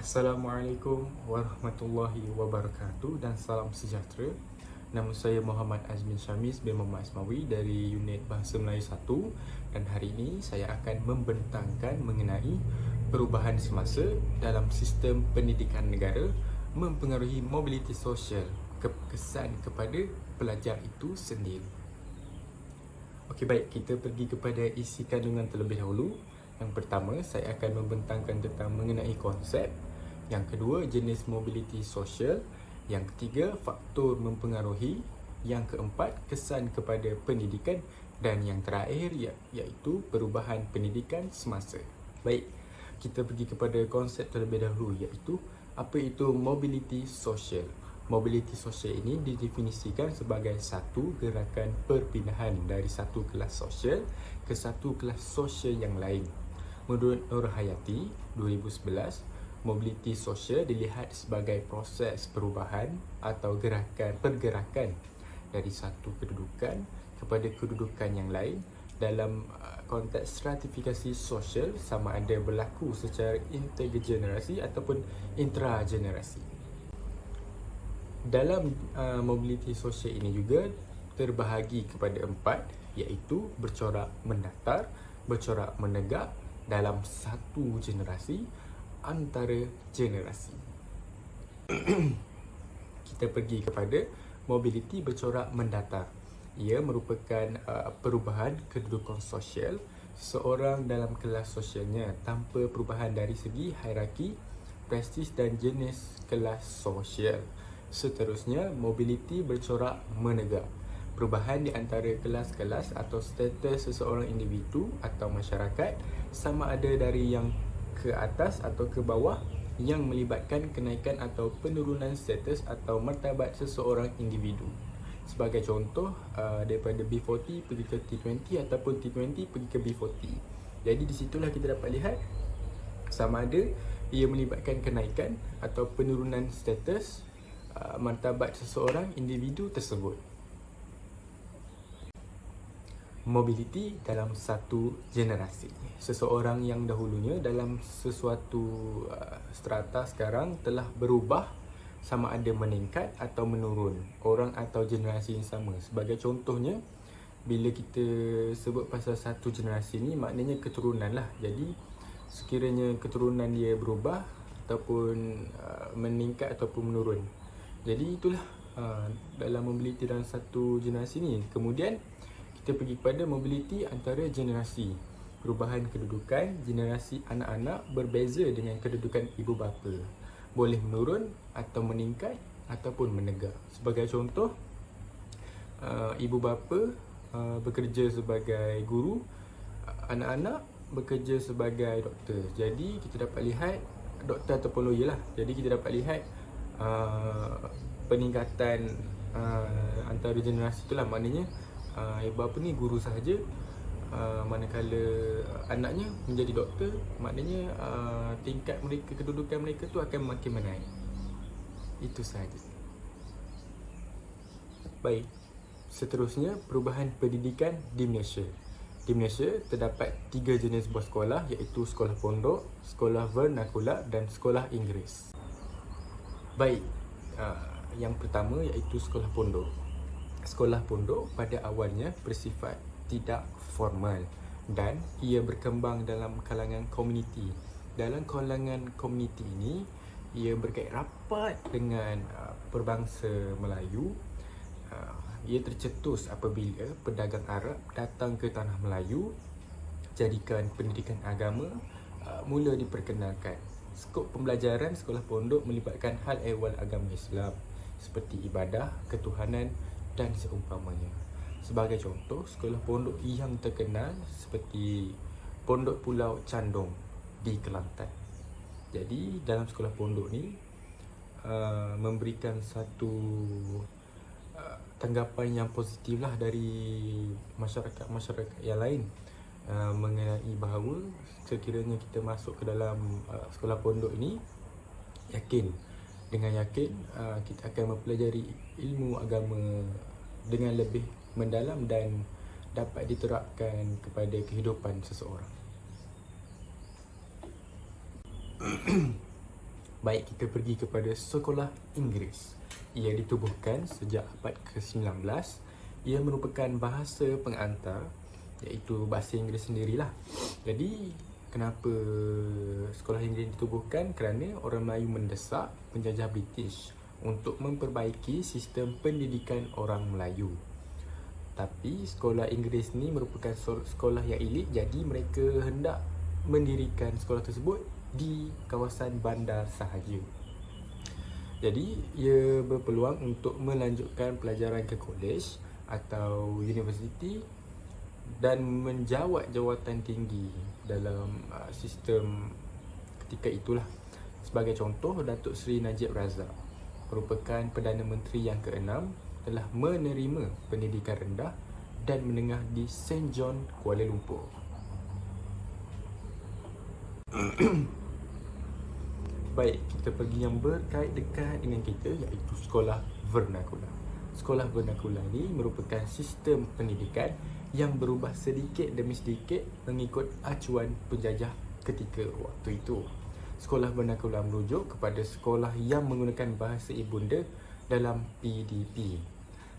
Assalamualaikum warahmatullahi wabarakatuh dan salam sejahtera. Nama saya Muhammad Azmin Syamis bin Muhammad Asmawi dari unit Bahasa Melayu 1 dan hari ini saya akan membentangkan mengenai perubahan semasa dalam sistem pendidikan negara mempengaruhi mobiliti sosial kesan kepada pelajar itu sendiri. Okey baik, kita pergi kepada isi kandungan terlebih dahulu. Yang pertama, saya akan membentangkan tentang mengenai konsep yang kedua, jenis mobiliti sosial. Yang ketiga, faktor mempengaruhi. Yang keempat, kesan kepada pendidikan. Dan yang terakhir, ia- iaitu perubahan pendidikan semasa. Baik, kita pergi kepada konsep terlebih dahulu iaitu apa itu mobiliti sosial. Mobiliti sosial ini didefinisikan sebagai satu gerakan perpindahan dari satu kelas sosial ke satu kelas sosial yang lain. Menurut Nur Hayati 2011, mobiliti sosial dilihat sebagai proses perubahan atau gerakan pergerakan dari satu kedudukan kepada kedudukan yang lain dalam uh, konteks stratifikasi sosial sama ada berlaku secara intergenerasi ataupun intragenerasi. Dalam uh, mobiliti sosial ini juga terbahagi kepada empat iaitu bercorak mendatar, bercorak menegak dalam satu generasi antara generasi. Kita pergi kepada mobiliti bercorak mendatar. Ia merupakan uh, perubahan kedudukan sosial seorang dalam kelas sosialnya tanpa perubahan dari segi hierarki, prestis dan jenis kelas sosial. Seterusnya, mobiliti bercorak menegak. Perubahan di antara kelas-kelas atau status seseorang individu atau masyarakat sama ada dari yang ke atas atau ke bawah yang melibatkan kenaikan atau penurunan status atau martabat seseorang individu. Sebagai contoh, uh, daripada B40 pergi ke T20 ataupun T20 pergi ke B40. Jadi di situlah kita dapat lihat sama ada ia melibatkan kenaikan atau penurunan status uh, martabat seseorang individu tersebut mobiliti dalam satu generasi. Seseorang yang dahulunya dalam sesuatu uh, strata sekarang telah berubah sama ada meningkat atau menurun orang atau generasi yang sama. Sebagai contohnya bila kita sebut pasal satu generasi ni maknanya keturunan lah. Jadi sekiranya keturunan dia berubah ataupun uh, meningkat ataupun menurun. Jadi itulah uh, dalam mobiliti dalam satu generasi ni. Kemudian kita pergi kepada mobiliti antara generasi. Perubahan kedudukan generasi anak-anak berbeza dengan kedudukan ibu bapa. Boleh menurun atau meningkat ataupun menegak. Sebagai contoh, uh, ibu bapa uh, bekerja sebagai guru, anak-anak bekerja sebagai doktor. Jadi kita dapat lihat doktor ataupun lawyer lah. Jadi kita dapat lihat uh, peningkatan uh, antara generasi itulah maknanya ibu bapa ni guru sahaja. Uh, manakala anaknya menjadi doktor maknanya uh, tingkat mereka kedudukan mereka tu akan makin menaik. Itu sahaja. Baik. Seterusnya perubahan pendidikan di Malaysia. Di Malaysia terdapat tiga jenis buah sekolah iaitu sekolah pondok, sekolah vernakular dan sekolah Inggeris. Baik, uh, yang pertama iaitu sekolah pondok sekolah pondok pada awalnya bersifat tidak formal dan ia berkembang dalam kalangan komuniti. Dalam kalangan komuniti ini, ia berkait rapat dengan uh, berbangsa Melayu. Uh, ia tercetus apabila pedagang Arab datang ke tanah Melayu jadikan pendidikan agama uh, mula diperkenalkan. Skop pembelajaran sekolah pondok melibatkan hal ehwal agama Islam seperti ibadah, ketuhanan, dan seumpamanya. Sebagai contoh, sekolah pondok yang terkenal seperti Pondok Pulau Candong di Kelantan. Jadi, dalam sekolah pondok ni uh, memberikan satu uh, tanggapan yang positif lah dari masyarakat-masyarakat yang lain uh, mengenai bahawa sekiranya kita masuk ke dalam uh, sekolah pondok ini yakin dengan yakin uh, kita akan mempelajari ilmu agama dengan lebih mendalam dan dapat diterapkan kepada kehidupan seseorang. Baik kita pergi kepada sekolah Inggeris. Ia ditubuhkan sejak abad ke-19. Ia merupakan bahasa pengantar iaitu bahasa Inggeris sendirilah. Jadi kenapa sekolah Inggeris ditubuhkan? Kerana orang Melayu mendesak penjajah British untuk memperbaiki sistem pendidikan orang Melayu. Tapi sekolah Inggeris ni merupakan sekolah yang elit jadi mereka hendak mendirikan sekolah tersebut di kawasan bandar sahaja. Jadi ia berpeluang untuk melanjutkan pelajaran ke kolej atau universiti dan menjawat jawatan tinggi dalam uh, sistem ketika itulah. Sebagai contoh Datuk Seri Najib Razak merupakan Perdana Menteri yang keenam telah menerima pendidikan rendah dan menengah di St. John, Kuala Lumpur. Baik, kita pergi yang berkait dekat dengan kita iaitu sekolah vernakula. Sekolah vernakula ni merupakan sistem pendidikan yang berubah sedikit demi sedikit mengikut acuan penjajah ketika waktu itu. Sekolah vernakula merujuk kepada sekolah yang menggunakan bahasa ibunda dalam PDP.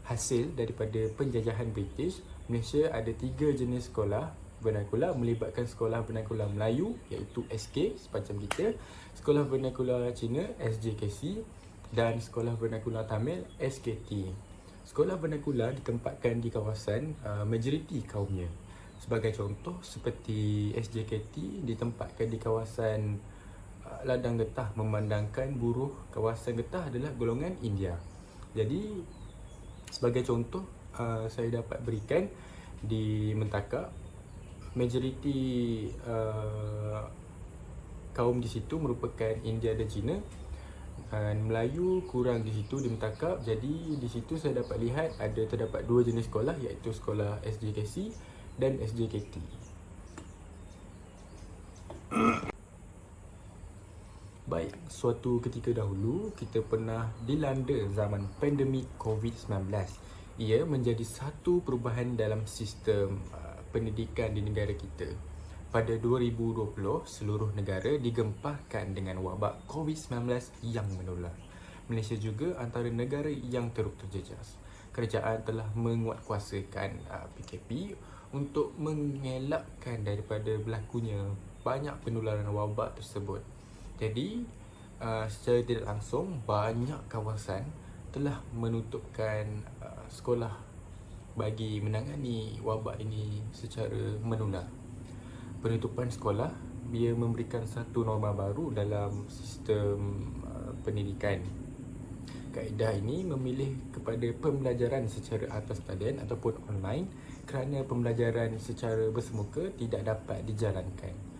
Hasil daripada penjajahan British, Malaysia ada tiga jenis sekolah vernakula melibatkan sekolah vernakula Melayu iaitu SK sepacam kita, sekolah vernakula Cina SJKC dan sekolah vernakula Tamil SKT. Sekolah vernakula ditempatkan di kawasan uh, majoriti kaumnya. Sebagai contoh seperti SJKT ditempatkan di kawasan ladang getah memandangkan buruh kawasan getah adalah golongan India. Jadi sebagai contoh uh, saya dapat berikan di Mentaka majoriti uh, kaum di situ merupakan India dan Cina dan Melayu kurang di situ di Mentaka jadi di situ saya dapat lihat ada terdapat dua jenis sekolah iaitu sekolah SJKC dan SJKT Baik, suatu ketika dahulu kita pernah dilanda zaman pandemik COVID-19. Ia menjadi satu perubahan dalam sistem uh, pendidikan di negara kita. Pada 2020, seluruh negara digemparkan dengan wabak COVID-19 yang menular. Malaysia juga antara negara yang teruk terjejas. Kerajaan telah menguatkuasakan uh, PKP untuk mengelakkan daripada berlakunya banyak penularan wabak tersebut. Jadi uh, secara tidak langsung banyak kawasan telah menutupkan uh, sekolah bagi menangani wabak ini secara menular. Penutupan sekolah ia memberikan satu norma baru dalam sistem uh, pendidikan. Kaedah ini memilih kepada pembelajaran secara atas talian ataupun online kerana pembelajaran secara bersemuka tidak dapat dijalankan.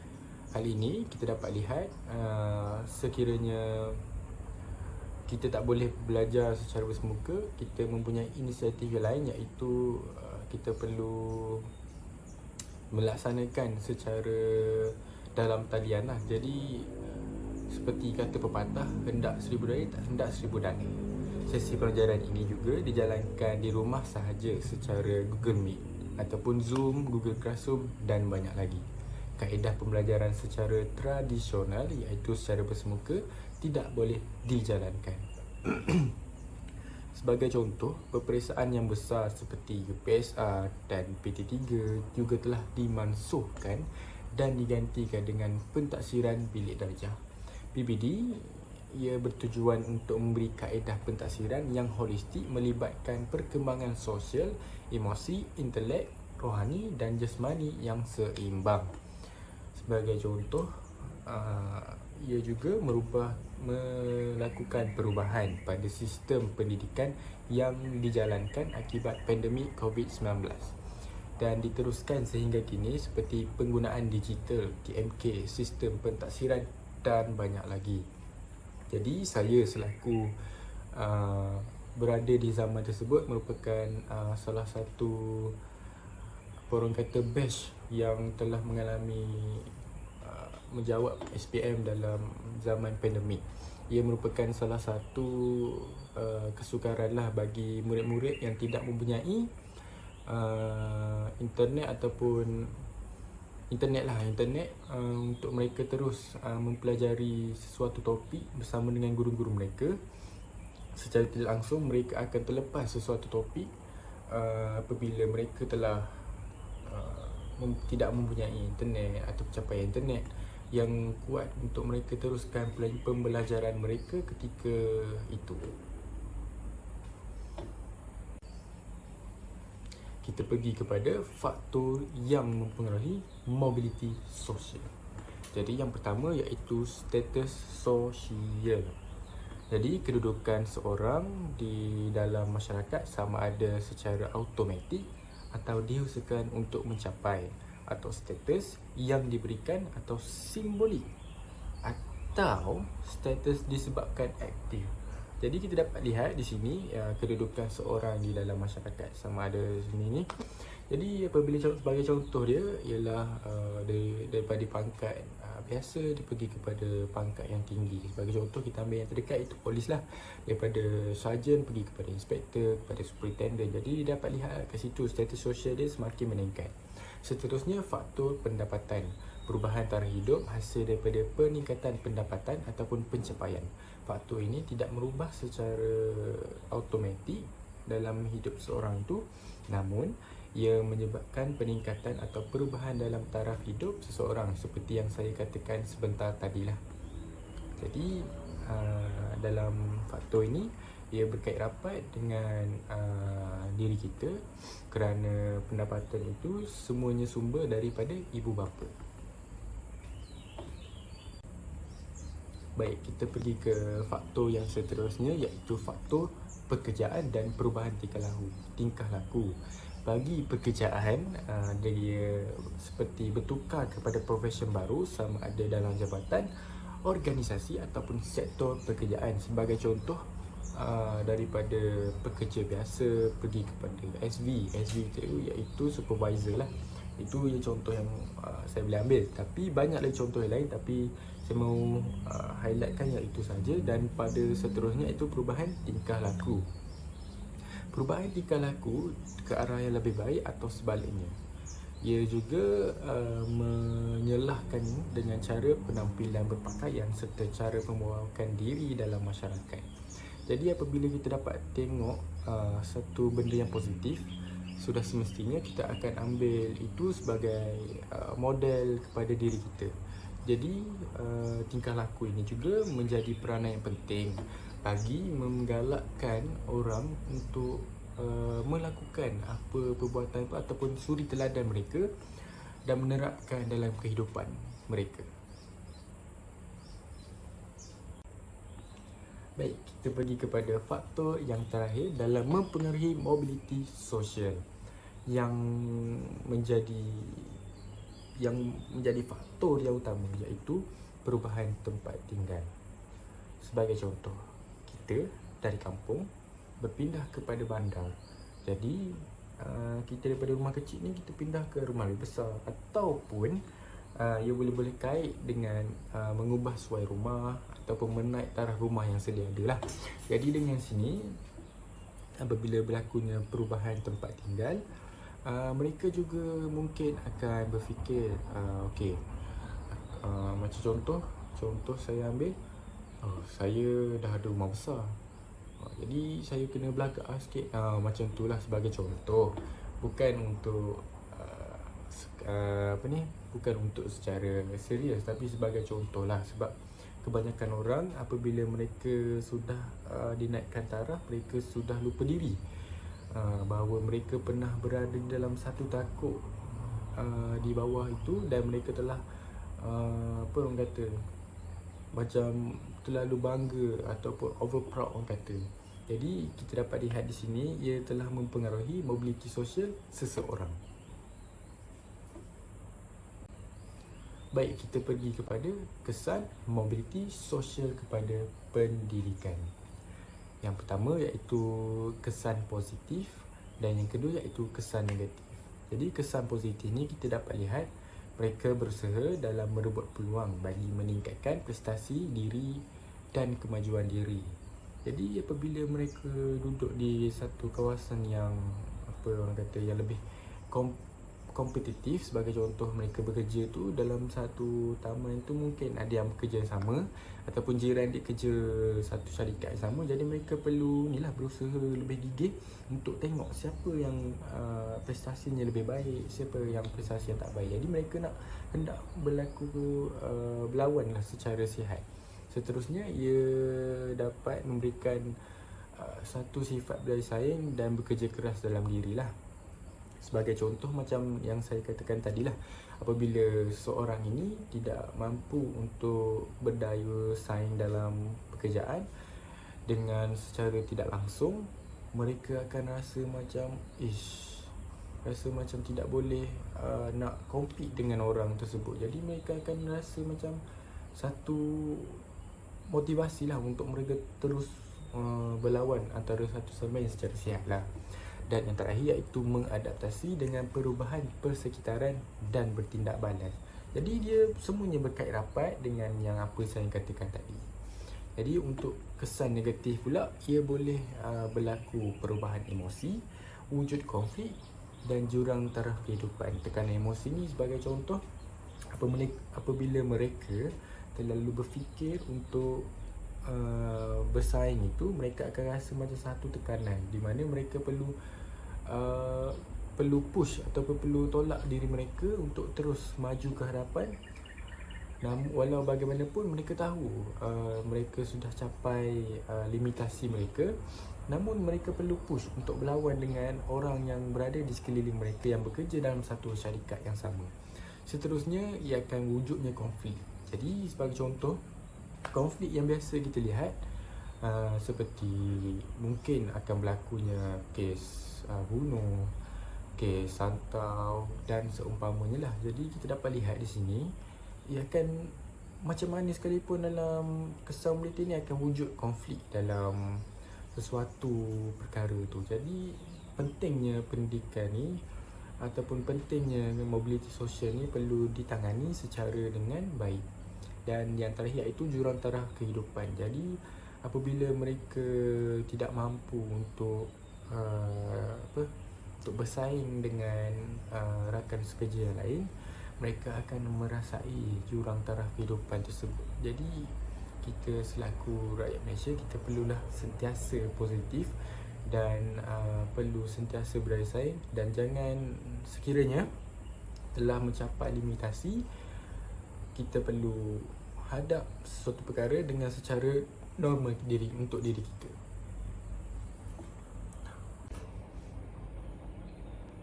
Hal ini kita dapat lihat uh, sekiranya kita tak boleh belajar secara bersemuka, kita mempunyai inisiatif yang lain iaitu uh, kita perlu melaksanakan secara dalam talian lah. Jadi seperti kata pepatah, hendak seribu daya tak hendak seribu dana. Sesi pelajaran ini juga dijalankan di rumah sahaja secara Google Meet ataupun Zoom, Google Classroom dan banyak lagi kaedah pembelajaran secara tradisional iaitu secara bersemuka tidak boleh dijalankan. Sebagai contoh, peperiksaan yang besar seperti UPSR dan PT3 juga telah dimansuhkan dan digantikan dengan pentaksiran bilik darjah. PBD ia bertujuan untuk memberi kaedah pentaksiran yang holistik melibatkan perkembangan sosial, emosi, intelek, rohani dan jasmani yang seimbang sebagai contoh uh, ia juga merubah melakukan perubahan pada sistem pendidikan yang dijalankan akibat pandemik COVID-19 dan diteruskan sehingga kini seperti penggunaan digital TMK, sistem pentaksiran dan banyak lagi. Jadi saya selaku uh, berada di zaman tersebut merupakan uh, salah satu orang kata batch yang telah mengalami uh, menjawab SPM dalam zaman pandemik. Ia merupakan salah satu uh, kesukaran lah bagi murid-murid yang tidak mempunyai uh, internet ataupun internet lah internet uh, untuk mereka terus uh, mempelajari sesuatu topik bersama dengan guru-guru mereka secara tidak langsung mereka akan terlepas sesuatu topik uh, apabila mereka telah uh, tidak mempunyai internet atau pencapaian internet yang kuat untuk mereka teruskan pembelajaran mereka ketika itu. kita pergi kepada faktor yang mempengaruhi mobility sosial. Jadi yang pertama iaitu status sosial. Jadi kedudukan seorang di dalam masyarakat sama ada secara automatik atau diusahakan untuk mencapai atau status yang diberikan atau simbolik atau status disebabkan aktif jadi kita dapat lihat di sini uh, kedudukan seorang di dalam masyarakat sama ada sini ni. Jadi apabila sebagai contoh dia ialah uh, dari, daripada pangkat biasa dia pergi kepada pangkat yang tinggi. Sebagai contoh kita ambil yang terdekat itu polis lah. Daripada sarjan pergi kepada inspektor, kepada superintendent. Jadi dia dapat lihat ke situ status sosial dia semakin meningkat. Seterusnya faktor pendapatan perubahan tarikh hidup hasil daripada peningkatan pendapatan ataupun pencapaian. Faktor ini tidak merubah secara automatik dalam hidup seorang itu namun ia menyebabkan peningkatan atau perubahan dalam taraf hidup seseorang seperti yang saya katakan sebentar tadilah. Jadi uh, dalam faktor ini ia berkait rapat dengan uh, diri kita kerana pendapatan itu semuanya sumber daripada ibu bapa. Baik, kita pergi ke faktor yang seterusnya iaitu faktor pekerjaan dan perubahan tingkah laku. Tingkah laku. Bagi pekerjaan, uh, dia seperti bertukar kepada profesion baru sama ada dalam jabatan, organisasi ataupun sektor pekerjaan. Sebagai contoh, uh, daripada pekerja biasa pergi kepada SV. SV itu iaitu supervisor lah. Itu yang contoh yang uh, saya boleh ambil. Tapi banyak lagi contoh yang lain tapi saya mau uh, highlightkan yang itu saja dan pada seterusnya itu perubahan tingkah laku. Perubahan tingkah laku ke arah yang lebih baik atau sebaliknya. Ia juga uh, menyelahkan dengan cara penampilan berpakaian serta cara pembawakan diri dalam masyarakat. Jadi apabila kita dapat tengok uh, satu benda yang positif, sudah semestinya kita akan ambil itu sebagai uh, model kepada diri kita. Jadi uh, tingkah laku ini juga menjadi peranan yang penting bagi menggalakkan orang untuk uh, melakukan apa perbuatan itu ataupun suri teladan mereka dan menerapkan dalam kehidupan mereka. Baik, kita pergi kepada faktor yang terakhir dalam mempengaruhi mobiliti sosial yang menjadi yang menjadi faktor yang utama iaitu perubahan tempat tinggal. Sebagai contoh, kita dari kampung berpindah kepada bandar. Jadi, uh, kita daripada rumah kecil ni kita pindah ke rumah lebih besar ataupun uh, ia boleh boleh kait dengan uh, mengubah suai rumah ataupun menaik taraf rumah yang sedia ada lah. Jadi dengan sini apabila berlakunya perubahan tempat tinggal, uh, mereka juga mungkin akan berfikir uh, okey uh, macam contoh contoh saya ambil uh, saya dah ada rumah besar. Uh, jadi saya kena belakang uh, sikit. Uh, macam itulah sebagai contoh. Bukan untuk uh, uh, apa ni? Bukan untuk secara serius tapi sebagai contoh lah. Sebab kebanyakan orang apabila mereka sudah uh, dinaikkan taraf mereka sudah lupa diri. Uh, bahawa mereka pernah berada dalam satu takut uh, di bawah itu dan mereka telah uh, apa orang kata macam terlalu bangga ataupun over proud orang kata. Jadi kita dapat lihat di sini ia telah mempengaruhi mobiliti sosial seseorang. Baik, kita pergi kepada kesan mobiliti sosial kepada pendidikan. Yang pertama iaitu kesan positif dan yang kedua iaitu kesan negatif. Jadi kesan positif ni kita dapat lihat mereka berusaha dalam merebut peluang bagi meningkatkan prestasi diri dan kemajuan diri. Jadi apabila mereka duduk di satu kawasan yang apa orang kata yang lebih kom- kompetitif sebagai contoh mereka bekerja tu dalam satu taman tu mungkin ada yang bekerja yang sama ataupun jiran dia kerja satu syarikat yang sama. Jadi mereka perlu ni lah berusaha lebih gigih untuk tengok siapa yang uh, prestasinya lebih baik siapa yang prestasi yang tak baik. Jadi mereka nak hendak berlaku uh, berlawan lah secara sihat. Seterusnya ia dapat memberikan uh, satu sifat berjaya saing dan bekerja keras dalam diri lah Sebagai contoh macam yang saya katakan tadi lah Apabila seorang ini tidak mampu untuk berdaya saing dalam pekerjaan Dengan secara tidak langsung Mereka akan rasa macam Ish Rasa macam tidak boleh uh, nak compete dengan orang tersebut. Jadi mereka akan rasa macam Satu motivasi lah untuk mereka terus uh, berlawan antara satu sama lain secara sihat lah dan yang terakhir iaitu mengadaptasi dengan perubahan persekitaran dan bertindak balas. Jadi dia semuanya berkait rapat dengan yang apa saya katakan tadi. Jadi untuk kesan negatif pula ia boleh uh, berlaku perubahan emosi, wujud konflik dan jurang taraf kehidupan. Tekanan emosi ni sebagai contoh apabila mereka terlalu berfikir untuk uh, bersaing itu mereka akan rasa macam satu tekanan di mana mereka perlu Uh, perlu push ataupun perlu tolak diri mereka untuk terus maju ke hadapan Namun walau bagaimanapun mereka tahu uh, mereka sudah capai uh, limitasi mereka namun mereka perlu push untuk berlawan dengan orang yang berada di sekeliling mereka yang bekerja dalam satu syarikat yang sama. Seterusnya ia akan wujudnya konflik. Jadi sebagai contoh konflik yang biasa kita lihat uh, seperti mungkin akan berlakunya kes uh, bunuh, kes santau dan seumpamanya lah. Jadi kita dapat lihat di sini ia akan macam mana sekalipun dalam kesan berita ni akan wujud konflik dalam sesuatu perkara tu. Jadi pentingnya pendidikan ni ataupun pentingnya mobiliti sosial ni perlu ditangani secara dengan baik. Dan yang terakhir iaitu jurang taraf kehidupan. Jadi apabila mereka tidak mampu untuk uh, apa untuk bersaing dengan uh, rakan sekerja yang lain mereka akan merasai jurang taraf kehidupan tersebut. Jadi kita selaku rakyat Malaysia kita perlulah sentiasa positif dan uh, perlu sentiasa beraya saing dan jangan sekiranya telah mencapai limitasi kita perlu hadap sesuatu perkara dengan secara normal diri untuk diri kita.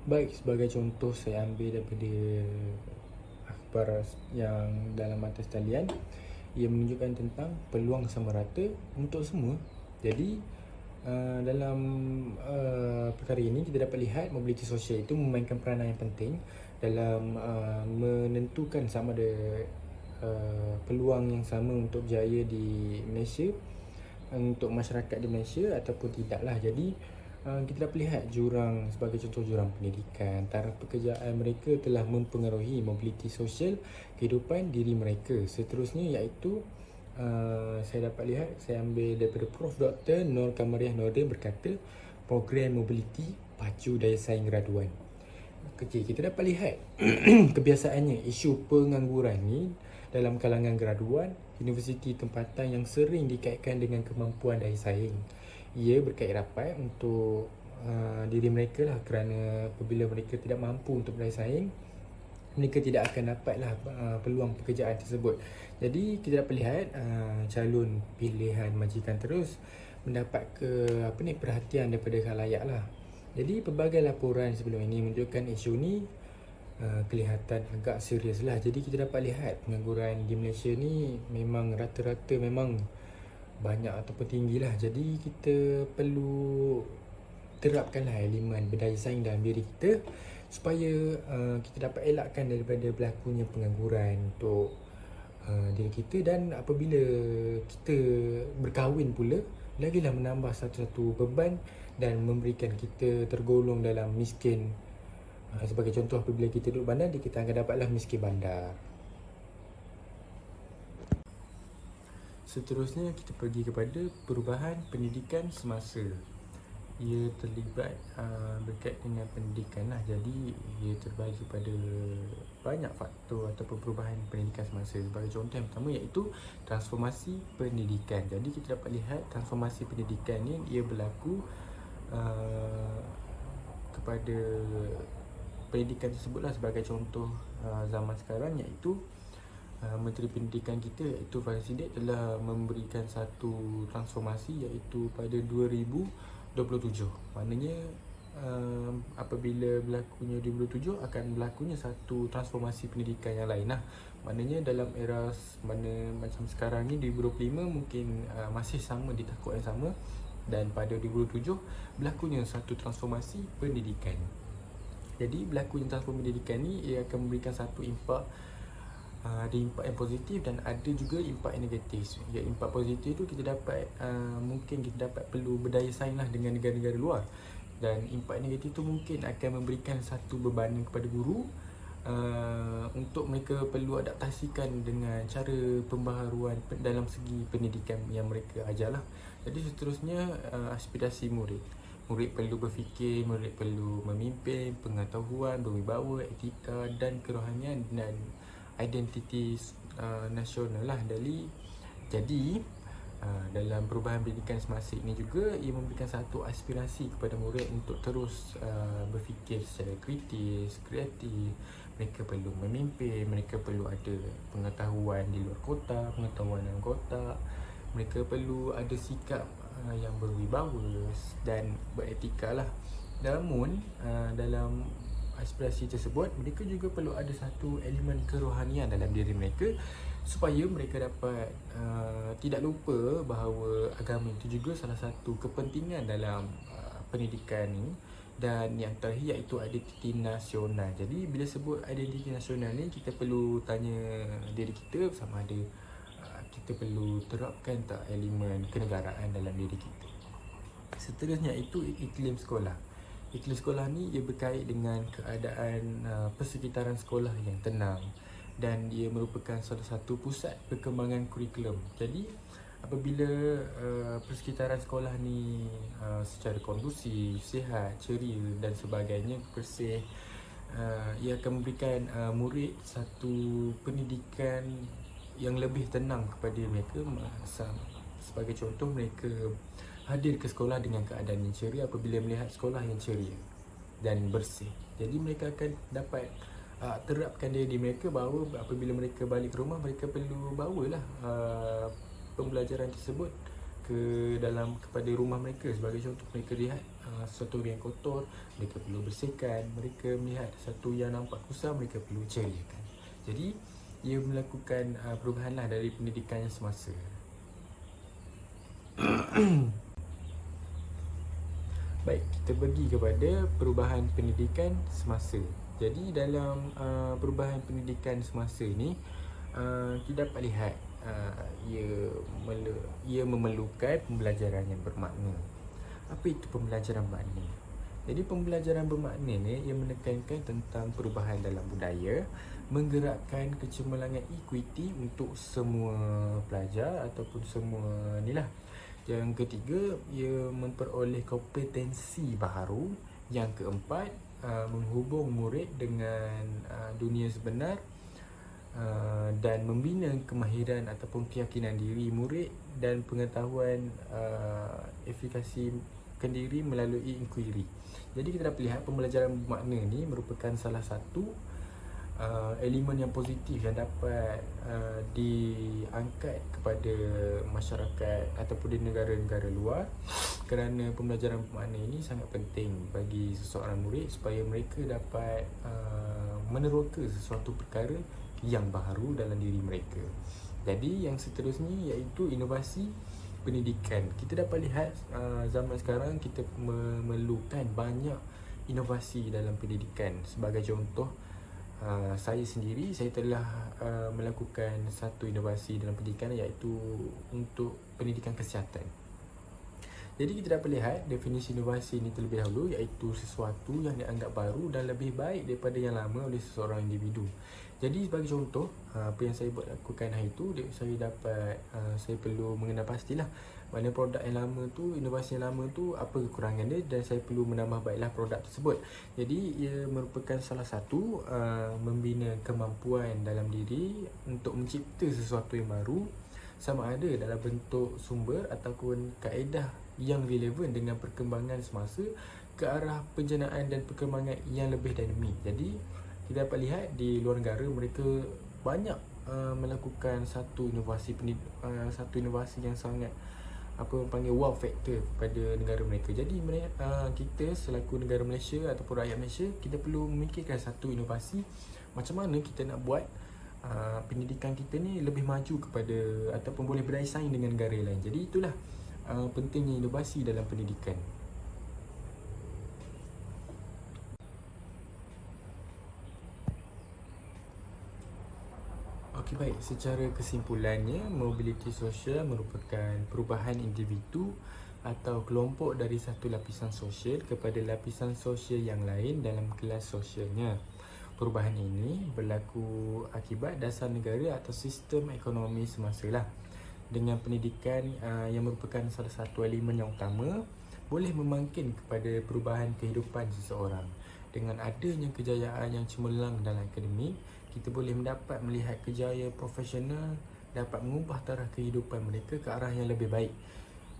Baik, sebagai contoh saya ambil daripada akhbar yang dalam atas talian Ia menunjukkan tentang peluang sama rata untuk semua. Jadi uh, dalam uh, perkara ini kita dapat lihat mobiliti sosial itu memainkan peranan yang penting Dalam uh, menentukan sama ada uh, peluang yang sama untuk berjaya di Malaysia Untuk masyarakat di Malaysia ataupun tidaklah Jadi Ah, kita dapat lihat jurang sebagai contoh jurang pendidikan taraf pekerjaan mereka telah mempengaruhi mobiliti sosial kehidupan diri mereka seterusnya iaitu uh, saya dapat lihat saya ambil daripada Prof. Dr. Nur Kamariah Nordin berkata program mobiliti pacu daya saing graduan kecil kita dapat lihat kebiasaannya isu pengangguran ni dalam kalangan graduan universiti tempatan yang sering dikaitkan dengan kemampuan daya saing ia berkait rapat untuk uh, diri mereka lah kerana apabila mereka tidak mampu untuk bersaing mereka tidak akan dapatlah uh, peluang pekerjaan tersebut. Jadi kita dapat lihat uh, calon pilihan majikan terus mendapat ke apa ni perhatian daripada khalayak lah. Jadi pelbagai laporan sebelum ini menunjukkan isu ni uh, kelihatan agak serius lah. Jadi kita dapat lihat pengangguran di Malaysia ni memang rata-rata memang banyak ataupun tinggi lah jadi kita perlu terapkanlah elemen berdaya saing dalam diri kita supaya uh, kita dapat elakkan daripada berlakunya pengangguran untuk uh, diri kita dan apabila kita berkahwin pula lagilah menambah satu-satu beban dan memberikan kita tergolong dalam miskin uh, sebagai contoh apabila kita duduk bandar kita akan dapatlah miskin bandar. Seterusnya kita pergi kepada perubahan pendidikan semasa. Ia terlibat uh, berkait dengan pendidikan lah. Jadi ia terbagi pada banyak faktor ataupun perubahan pendidikan semasa. Sebagai contoh yang pertama iaitu transformasi pendidikan. Jadi kita dapat lihat transformasi pendidikan ni ia berlaku uh, kepada pendidikan tersebut lah sebagai contoh uh, zaman sekarang iaitu uh, Menteri Pendidikan kita iaitu Fazil Sidik telah memberikan satu transformasi iaitu pada 2000 27 Maknanya uh, apabila berlakunya 2027 akan berlakunya satu transformasi pendidikan yang lain lah. Maknanya dalam era mana macam sekarang ni 2025 mungkin uh, masih sama di takut yang sama. Dan pada 2027 berlakunya satu transformasi pendidikan Jadi berlakunya transformasi pendidikan ni ia akan memberikan satu impak uh, ada impak yang positif dan ada juga impak yang negatif. Ya impak positif tu kita dapat uh, mungkin kita dapat perlu berdaya saing lah dengan negara-negara luar. Dan impak negatif tu mungkin akan memberikan satu beban kepada guru uh, untuk mereka perlu adaptasikan dengan cara pembaharuan dalam segi pendidikan yang mereka ajar lah. Jadi seterusnya uh, aspirasi murid. Murid perlu berfikir, murid perlu memimpin, pengetahuan, berwibawa, etika dan kerohanian dan identiti uh, nasional lah. Dari jadi uh, dalam perubahan pendidikan semasa ini juga ia memberikan satu aspirasi kepada murid untuk terus uh, berfikir secara kritis, kreatif. Mereka perlu memimpin, mereka perlu ada pengetahuan di luar kota, pengetahuan dalam kota. Mereka perlu ada sikap uh, yang berwibawa dan beretika lah namun uh, dalam aspirasi tersebut mereka juga perlu ada satu elemen kerohanian dalam diri mereka supaya mereka dapat uh, tidak lupa bahawa agama itu juga salah satu kepentingan dalam uh, pendidikan ini dan yang terakhir iaitu identiti nasional. Jadi bila sebut identiti nasional ni kita perlu tanya diri kita sama ada uh, kita perlu terapkan tak elemen kenegaraan dalam diri kita. Seterusnya itu iklim sekolah. Iklim sekolah ni ia berkait dengan keadaan uh, persekitaran sekolah yang tenang dan ia merupakan salah satu pusat perkembangan kurikulum. Jadi apabila uh, persekitaran sekolah ni uh, secara kondusif, sihat, ceria dan sebagainya bersih uh, ia akan memberikan uh, murid satu pendidikan yang lebih tenang kepada mereka sebagai contoh mereka hadir ke sekolah dengan keadaan yang ceria apabila melihat sekolah yang ceria dan bersih. Jadi mereka akan dapat uh, terapkan diri mereka bahawa apabila mereka balik ke rumah mereka perlu bawalah uh, pembelajaran tersebut ke dalam kepada rumah mereka. Sebagai contoh mereka lihat uh, sesuatu yang kotor mereka perlu bersihkan. Mereka melihat satu yang nampak kusam mereka perlu ceriakan. Jadi ia melakukan uh, perubahan lah dari pendidikan yang semasa Baik, kita pergi kepada perubahan pendidikan semasa. Jadi dalam uh, perubahan pendidikan semasa ni uh, kita dapat lihat uh, ia mele- ia memerlukan pembelajaran yang bermakna. Apa itu pembelajaran bermakna? Jadi pembelajaran bermakna ni ia menekankan tentang perubahan dalam budaya, menggerakkan kecemerlangan equity untuk semua pelajar ataupun semua nilah yang ketiga, ia memperoleh kompetensi baharu. Yang keempat, uh, menghubung murid dengan uh, dunia sebenar uh, dan membina kemahiran ataupun keyakinan diri murid dan pengetahuan uh, efikasi kendiri melalui inquiry. Jadi kita dapat lihat pembelajaran makna ni merupakan salah satu uh, elemen yang positif yang dapat uh, diangkat kepada masyarakat ataupun di negara-negara luar kerana pembelajaran makna ini sangat penting bagi seseorang murid supaya mereka dapat uh, meneroka sesuatu perkara yang baru dalam diri mereka. Jadi yang seterusnya iaitu inovasi pendidikan. Kita dapat lihat uh, zaman sekarang kita memerlukan banyak inovasi dalam pendidikan. Sebagai contoh uh, saya sendiri saya telah uh, melakukan satu inovasi dalam pendidikan iaitu untuk pendidikan kesihatan. Jadi kita dapat lihat definisi inovasi ini terlebih dahulu iaitu sesuatu yang dianggap baru dan lebih baik daripada yang lama oleh seseorang individu. Jadi sebagai contoh, uh, apa yang saya buat lakukan hari itu, saya dapat, uh, saya perlu mengenal pastilah mana produk yang lama tu, inovasi yang lama tu, apa kekurangan dia dan saya perlu menambah baiklah produk tersebut. Jadi ia merupakan salah satu uh, membina kemampuan dalam diri untuk mencipta sesuatu yang baru sama ada dalam bentuk sumber ataupun kaedah yang relevan dengan perkembangan semasa ke arah penjenayaan dan perkembangan yang lebih dinamik. Jadi kita dapat lihat di luar negara mereka banyak uh, melakukan satu inovasi uh, satu inovasi yang sangat apa panggil wow factor pada negara mereka. Jadi uh, kita selaku negara Malaysia ataupun rakyat Malaysia kita perlu memikirkan satu inovasi macam mana kita nak buat uh, pendidikan kita ni lebih maju kepada ataupun boleh bersaing dengan negara lain. Jadi itulah uh, pentingnya inovasi dalam pendidikan. Okey baik, secara kesimpulannya mobiliti sosial merupakan perubahan individu atau kelompok dari satu lapisan sosial kepada lapisan sosial yang lain dalam kelas sosialnya. Perubahan ini berlaku akibat dasar negara atau sistem ekonomi semasa lah. Dengan pendidikan uh, yang merupakan salah satu elemen yang utama boleh memangkin kepada perubahan kehidupan seseorang. Dengan adanya kejayaan yang cemerlang dalam akademik, kita boleh mendapat melihat kejayaan profesional dapat mengubah taraf kehidupan mereka ke arah yang lebih baik.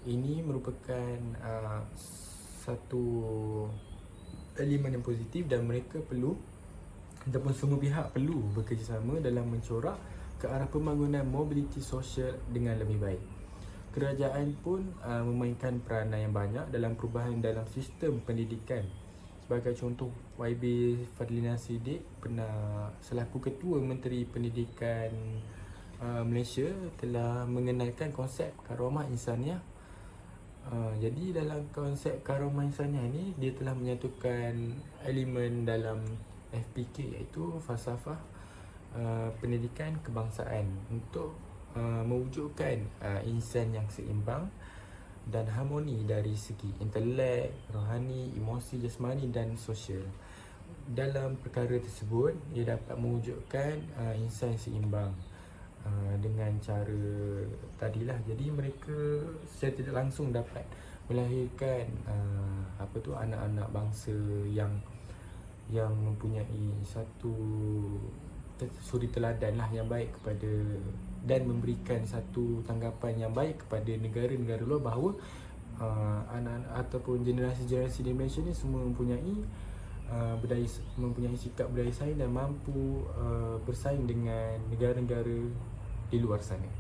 Ini merupakan uh, satu elemen yang positif dan mereka perlu ataupun semua pihak perlu bekerjasama dalam mencorak ke arah pembangunan mobiliti sosial dengan lebih baik. Kerajaan pun uh, memainkan peranan yang banyak dalam perubahan dalam sistem pendidikan. Sebagai contoh, YB Fadlina Siddiq pernah selaku Ketua Menteri Pendidikan uh, Malaysia telah mengenalkan konsep karomah insaniah Uh, jadi dalam konsep karomah insaniah ni dia telah menyatukan elemen dalam FPK iaitu falsafah uh, pendidikan kebangsaan untuk uh, mewujudkan uh, insan yang seimbang dan harmoni dari segi intelek, rohani, emosi, jasmani dan sosial. Dalam perkara tersebut, ia dapat mewujudkan uh, insan seimbang uh, dengan cara tadilah. Jadi mereka secara tidak langsung dapat melahirkan uh, apa tu anak-anak bangsa yang yang mempunyai satu suri teladan lah yang baik kepada dan memberikan satu tanggapan yang baik kepada negara-negara luar bahawa uh, anak-anak ataupun generasi-generasi di Malaysia ni semua mempunyai uh, berdaya mempunyai sikap berdaya saing dan mampu uh, bersaing dengan negara-negara di luar sana.